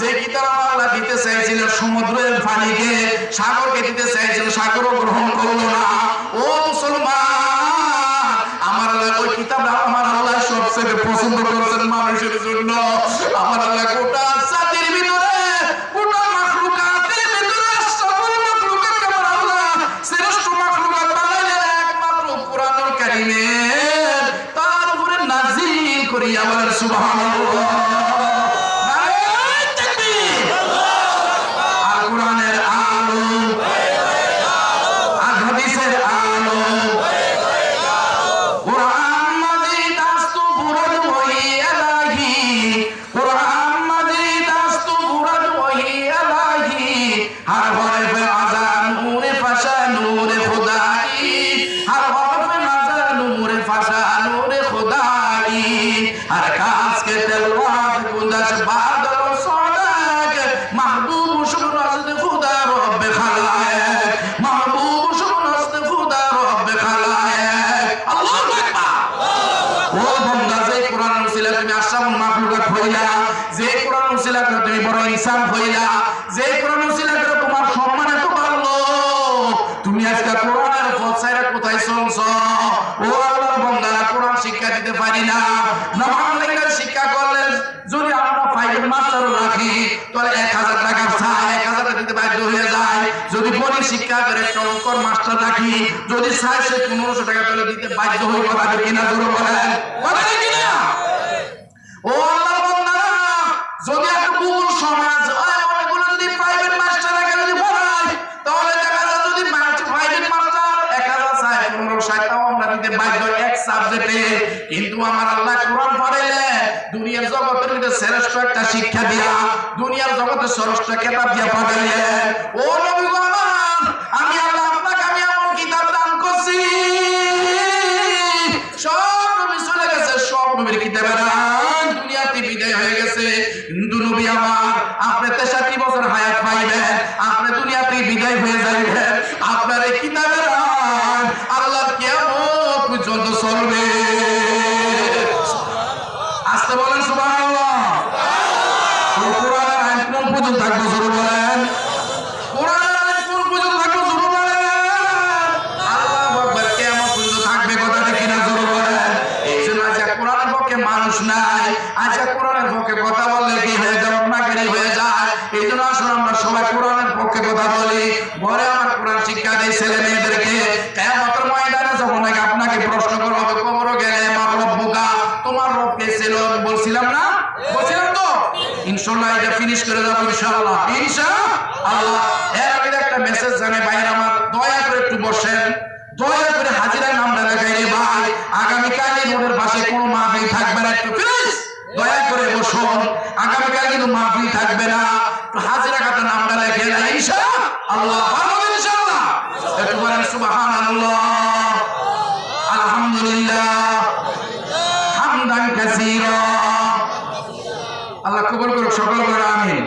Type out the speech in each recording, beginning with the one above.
যে কিতাব আল্লাহ দিতে চাইছিল সমুদ্রের পানিকে সাগরকে দিতে চাইছিল, সাগরও গ্রহণ করল না। ও মুসলমান, আমার ওই আমার আল্লাহ সবচেয়ে পছন্দ মানুষের জন্য। আমার আল্লাহ গোটা জাতির ভিতরে আমার তার উপরে নাজিল বলেন, সুবহানাল্লাহ। তুমি আজকে কোরআনের ছাইরা কোথায় চলছ? ও আল্লাহর বান্দারা কোরআন শিক্ষা দিতে পারি না। না বাংলা শিক্ষা করলে যদি আমরা ফাইভের মাস্টার রাখি, তাহলে এক হাজার টাকার চাই, এক হাজার টাকা দিতে বাধ্য হয়ে যায়। যদি বলি শিক্ষা করে অঙ্কর মাস্টার রাখি, যদি চাই সে পনেরোশো টাকা তাহলে দিতে বাধ্য হয়ে কথা কিনা জোরে বলেন। কথা কিনা? ও সাবজেক্টে কিন্তু আমার আল্লাহ কোরআন পড়াইলে দুনিয়ার জগতের মধ্যে শ্রেষ্ঠ একটা শিক্ষা দিয়া, দুনিয়ার জগতে শ্রেষ্ঠ কেতাব দিয়া পাঠাইলেন ও নবী আমি কথা বলি, ঘরে আমার কোরআন শিক্ষা দেয় ছেলে মেয়েদেরকে কেমতের ময়দানে যখন আপনাকে প্রশ্ন করব কবর গেলে আমার তোমার রব ছিল? বলছিলাম না? বলছিলাম তো? ইনশাল্লাহ এটা ফিনিশ করে যাব ইনশাআল্লাহ। এর আগে একটা মেসেজ জানে বাইরে আমার দয়া করে একটু বসেন দয়া করে হাজিরার নামটা লেখাই রে ভাই আগামীকাল এই রোডের পাশে কোনো মাহফিল থাকবে না একটু প্লিজ দয়া করে বসুন আগামীকাল কিন্তু মাহফিল থাকবে না একটু হাজিরা খাতা নামটা লেখে না ইনশাআল্লাহ পারব ইনশাআল্লাহ একটু বলেন সুবহানাল্লাহ আলহামদুলিল্লাহ। হামদান কাসীরা। আল্লাহ কবুল করুক সকল করে, আমিন।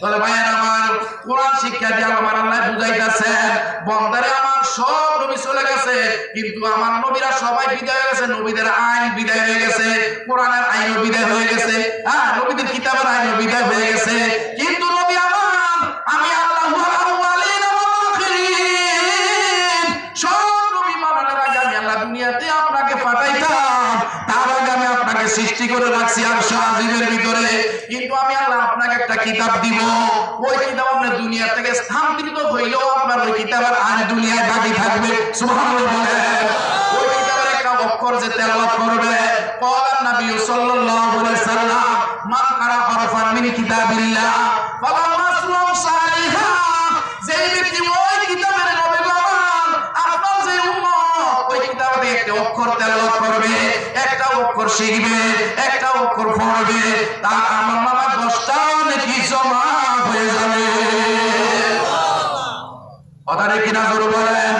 তাহলে আমার কোরআন শিক্ষা দিয়ে আমার আল্লাহ বুঝাইতেছেন বন্দারে আমার সব নবী চলে গেছে, কিন্তু আমার নবীরা সবাই বিদায় হয়ে গেছে, নবীদের আইন বিদায় হয়ে গেছে, কোরআনের আইনও বিদায় হয়ে গেছে হ্যাঁ নবীদের কিতাবের আইনও বিদায় হয়ে গেছে, কিন্তু দুনিয়াতে আপনাকে পাঠাইতাম। তার আগে আমি আপনাকে সৃষ্টি করে রাখছি আর সাহায্যের ভিতরে। কিন্তু আমি আল্লাহ আপনাকে একটা কিতাব দিব। ওই কিতাব আপনার দুনিয়া থেকে স্থানান্তরিত হইলেও আপনার ওই কিতাব আর দুনিয়ায় বাকি থাকবে। সুবহানাল্লাহ ওই কিতাবের একটা অক্ষর যে তেলাওয়াত করবে ক্বালান নবী সাল্লাল্লাহু আলাইহি সাল্লাম, মান কারা হরফান মিন কিতাবিল্লাহ ফালাম মাসলাম সালিহা যেই ব্যক্তি অক্ষর তেলাওয়াত করবে, একটা অক্ষর শিখবে, একটা অক্ষর পড়বে, তার আমার নামে দশটা নাকি জমা হয়ে যাবে। কথা কথাটা কিনা জোর বলেন?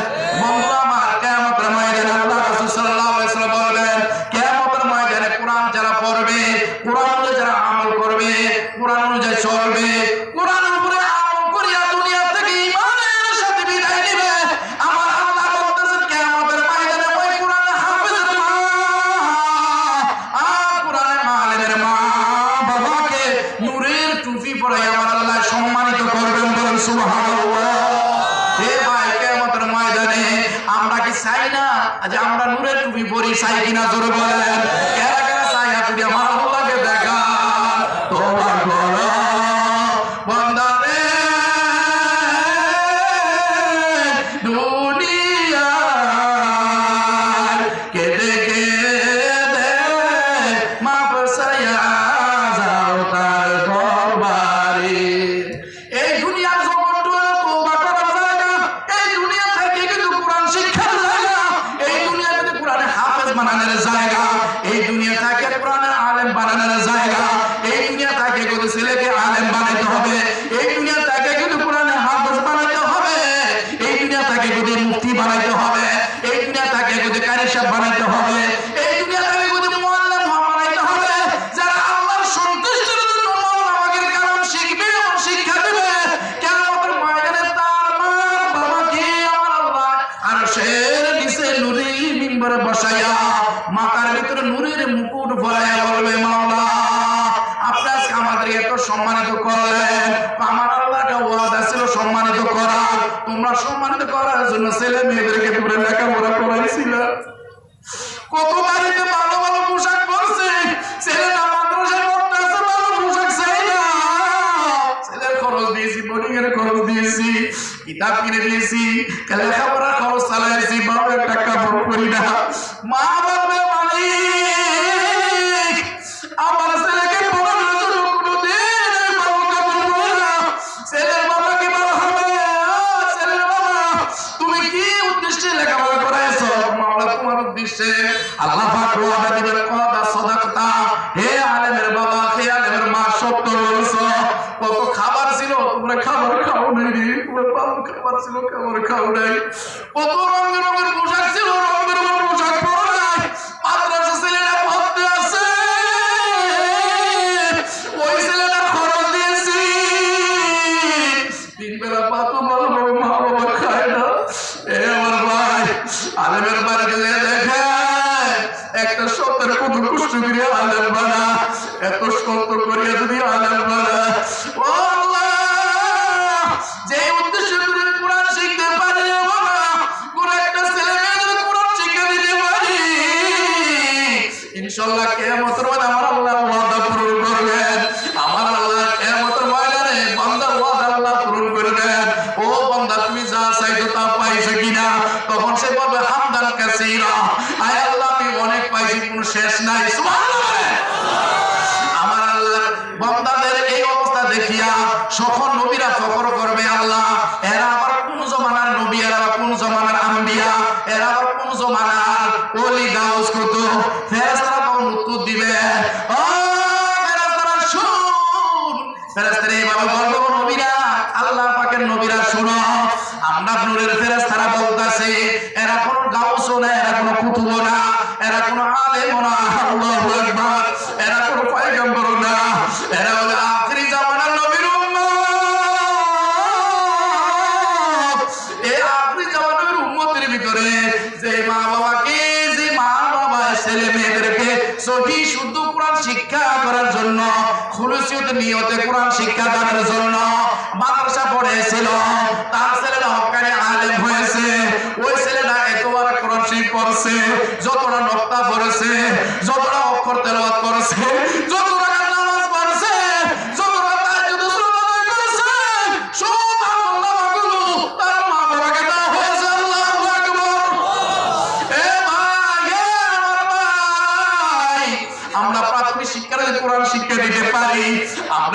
কোরআন যারা কোরআন আমল করবে, কোরআন অনুযায়ী চলবে কোরআনের যায় কিনা জোরে মুসলমানের জায়গা da pire lesi kala খাও নাই কত রঙ রঙের পোশাক ছিল রঙ রঙের পোশাক পরো নাই। মাদ্রাসা ছেলেরা পড়তে আছে, ওই ছেলেরা খরচ দিয়েছি। তিন বেলা পাতো মা বাবা খায় না। এ আমার ভাই, আলেমের বাড়িতে দেখে, একটা সত্যের কত কষ্ট করে আলেম বানা। এত কষ্ট করিয়া যদি আলেম বানা। ও ইনশাল্লাহ কেমতের মধ্যে আমার আল্লাহ ফেরেশতারা এভাবে বলব নবীরা আল্লাহ পাকের নবীরা শুনো আমরা নূরের ফেরেশতারা বলতাছে শিক্ষা করার জন্য, খুলুসিয়ত নিয়তে কোরআন শিক্ষা দানের জন্য মাদ্রাসা পড়েছিল। তার ছেলেরা হকারে আলেম হয়েছে। ওই ছেলেরা এতবার কোরআন শিখ পড়ছে, যতটা নক্তা পড়েছে, যতটা অক্ষর তেলবাদ করেছে, যত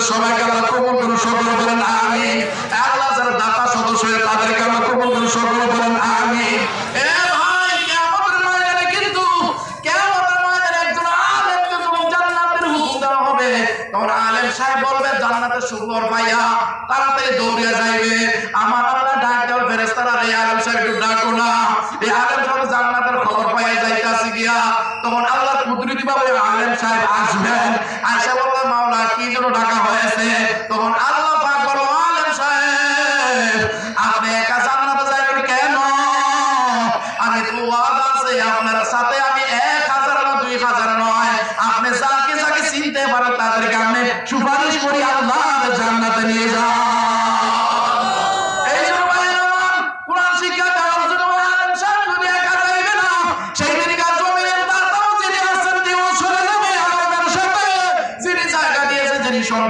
জমি সবাইকে আল্লাহ কবুল করুন, সকলে বলেন আমিন। আল্লাহ যারা দাতা সদস্য হয়ে তাদেরকে আল্লাহ কবুল করুন, সকলে বলেন তাড়াতাড়ি দৌড়িয়া যাইবে। আমার আল্লাহ ডাক দেওয়ার ফেরেস্তারা এই আলেম সাহেব, একটু ডাকো না। এই সাহেব জান্নাতের খবর পাইয়া যাইতাছে গিয়া তখন আল্লাহ প্রতিনিধি বাবা আলেম সাহেব আসবেন। আসা বললাম মাওলা কি জন্য ডাকা হয়েছে, তখন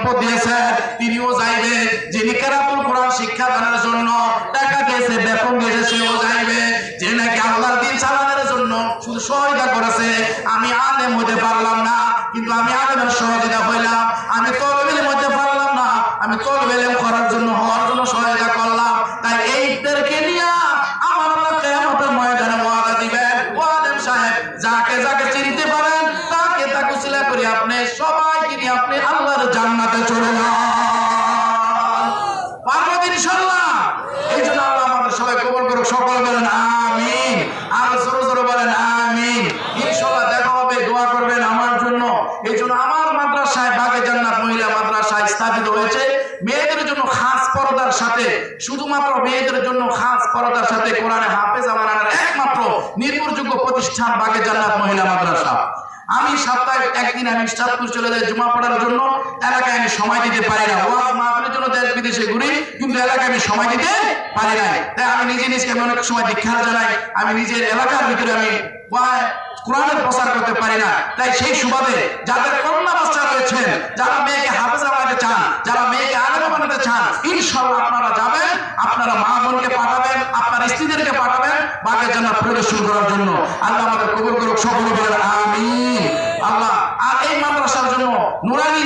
যিনি সম্পদ দিয়েছে, তিনিও যাইবে। যিনি কেরাতুল কোরআন শিক্ষা দানের জন্য টাকা দিয়েছে, বেতন দিয়েছে, সেও যাইবে। যে নাকি আল্লাহর দিন চালানোর জন্য শুধু সহায়তা করেছে আমি আলেম হতে পারলাম না কিন্তু আমি আলেমের সহযোগিতা হইলাম আমি তলবিলের মধ্যে পারলাম না আমি তলবিলেম করার জন্য হওয়ার জন্য সহায়তা করলাম তাই এইদেরকে নিয়ে আমার আল্লাহ কিয়ামতের ময়দানে ওয়াদা দিবেন ও আলেম সাহেব যাকে যাকে চিনতে পারেন তাকে তাকে উসিলা করে আপনি সবাইকে নিয়ে আপনি আল্লাহর জান্নাতে চলে যান পারব তো ইনশাআল্লাহ এই জন্য আল্লাহ আমাদের সবাই কবল করুক সকল বলেন আমিন আর জোরে জোরে বলেন আমিন ইনশাআল্লাহ দেখা হবে দোয়া করবেন আমার জন্য এই জন্য আমার মাদ্রাসায় বাগে জান্নাত মহিলা মাদ্রাসায় স্থাপিত হয়েছে। মেয়েদের জন্য খাস পর্দার সাথে, শুধুমাত্র মেয়েদের জন্য খাস পর্দার সাথে কোরআনে হাফেজ আমার একমাত্র নির্ভরযোগ্য প্রতিষ্ঠান বাগে জান্নাত মহিলা মাদ্রাসা। আমি সপ্তাহে একদিন আমি চাঁদপুর চলে যাই জুমা পড়ার জন্য। এলাকায় আমি সময় দিতে পারি না। ওয়াজ মাহফিলের জন্য দেশ বিদেশে ঘুরি, কিন্তু এলাকায় আমি সময় দিতে পারি না তাই আমি নিজে নিজকে আমি অনেক সময় দীক্ষা জানাই, আমি নিজের এলাকার ভিতরে আমি কোরআনের প্রচার করতে পারি না। তাই সেই সুবাদে যাদের কন্যা বাচ্চা রয়েছেন, যারা মেয়েকে হাফেজা বানাতে চান, যারা মেয়েকে আলেমা বানাতে চান, ইনশাআল্লাহ আপনারা যাবেন, আপনারা মা বোনকে পাঠাবেন, আপনার স্ত্রীদেরকে পাঠাবেন বাগের জন্য প্রদর্শন করার জন্য। আল্লাহ আমাদের কবুল করুক, সকলে আমিন আল্লাহ আর এই মাদ্রাসার জন্য নুরানি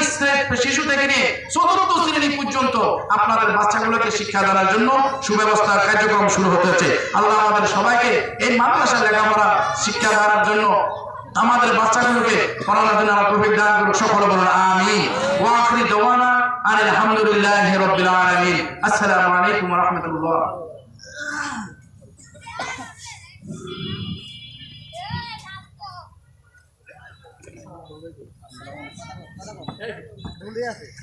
শিশু থেকে নিয়ে চতুর্থ শ্রেণি পর্যন্ত আপনাদের বাচ্চাগুলোকে শিক্ষা দেওয়ার জন্য সুব্যবস্থার কার্যক্রম শুরু হতে হচ্ছে। আল্লাহ আমাদের সবাইকে এই মাদ্রাসা লেখাপড়া শিক্ষা দেওয়ার জন্য আমাদের বাচ্চাগুলোকে পড়ানোর জন্য দান সকলে বলুন, আমিন। ওয়া আখিরি দাওয়ানা আনিল হামদুলিল্লাহি আসসালামু আলাইকুম ওয়া রাহমাতুল্লাহ